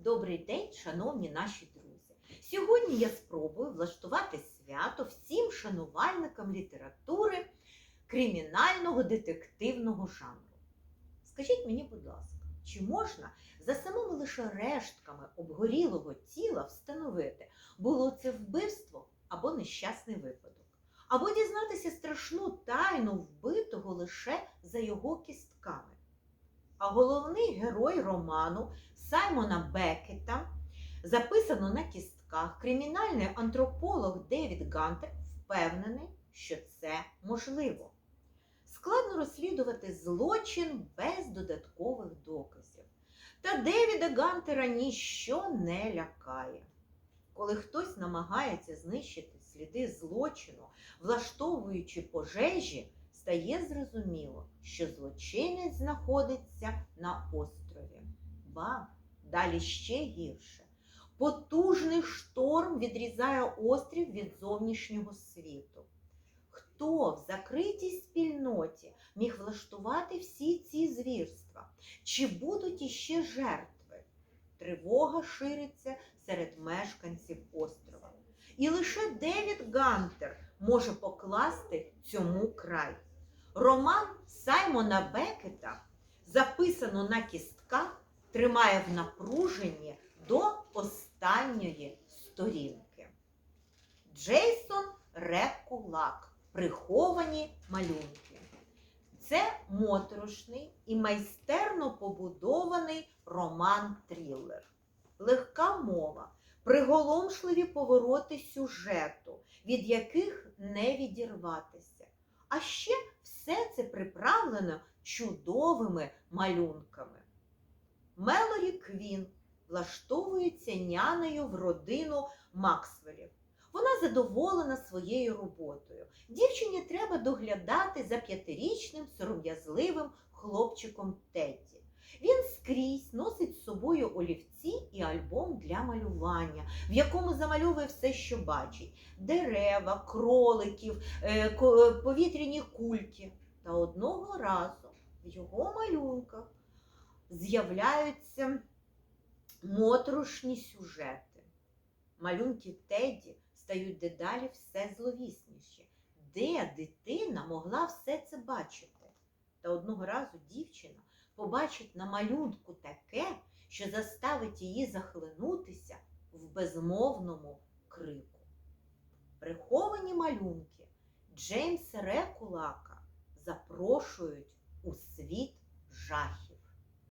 Добрий день, шановні наші друзі! Сьогодні я спробую влаштувати свято всім шанувальникам літератури кримінального детективного жанру. Скажіть мені, будь ласка, чи можна за самими лише рештками обгорілого тіла встановити, було це вбивство або нещасний випадок, або дізнатися страшну тайну вбитого лише за його кістками? А головний герой роману Саймона Беккета записано на кістках, кримінальний антрополог Девід Гантер впевнений, що це можливо. Складно розслідувати злочин без додаткових доказів. Та Девіда Гантера ніщо не лякає. Коли хтось намагається знищити сліди злочину, влаштовуючи пожежі, стає зрозуміло, що злочинець знаходиться на острові. Ба, далі ще гірше. Потужний шторм відрізає острів від зовнішнього світу. Хто в закритій спільноті міг влаштувати всі ці звірства? Чи будуть іще жертви? Тривога шириться серед мешканців острова. І лише Девід Гантер може покласти цьому край. Роман Саймона Бекета записано на кістках, тримає в напруженні до останньої сторінки. Джейсон Рекулак. Приховані малюнки. Це моторошний і майстерно побудований роман-трилер. Легка мова, приголомшливі повороти сюжету, від яких не відірватися. А ще все це приправлено чудовими малюнками. Мелорі Квін влаштовується нянею в родину Максвелів. Вона задоволена своєю роботою. Дівчині треба доглядати за п'ятирічним сором'язливим хлопчиком Тедді. Він скрізь носить з собою олівці альбом для малювання, в якому замальовує все, що бачить: дерева, кроликів, е, е, повітряні кульки. Та одного разу в його малюнках з'являються моторошні сюжети. Малюнки Теді стають дедалі все зловісніші. Де дитина могла все це бачити? Та одного разу дівчина побачить на малюнку таке, що заставить її захлинутися в безмовному крику. Приховані малюнки Джеймса Рекулака запрошують у світ жахів.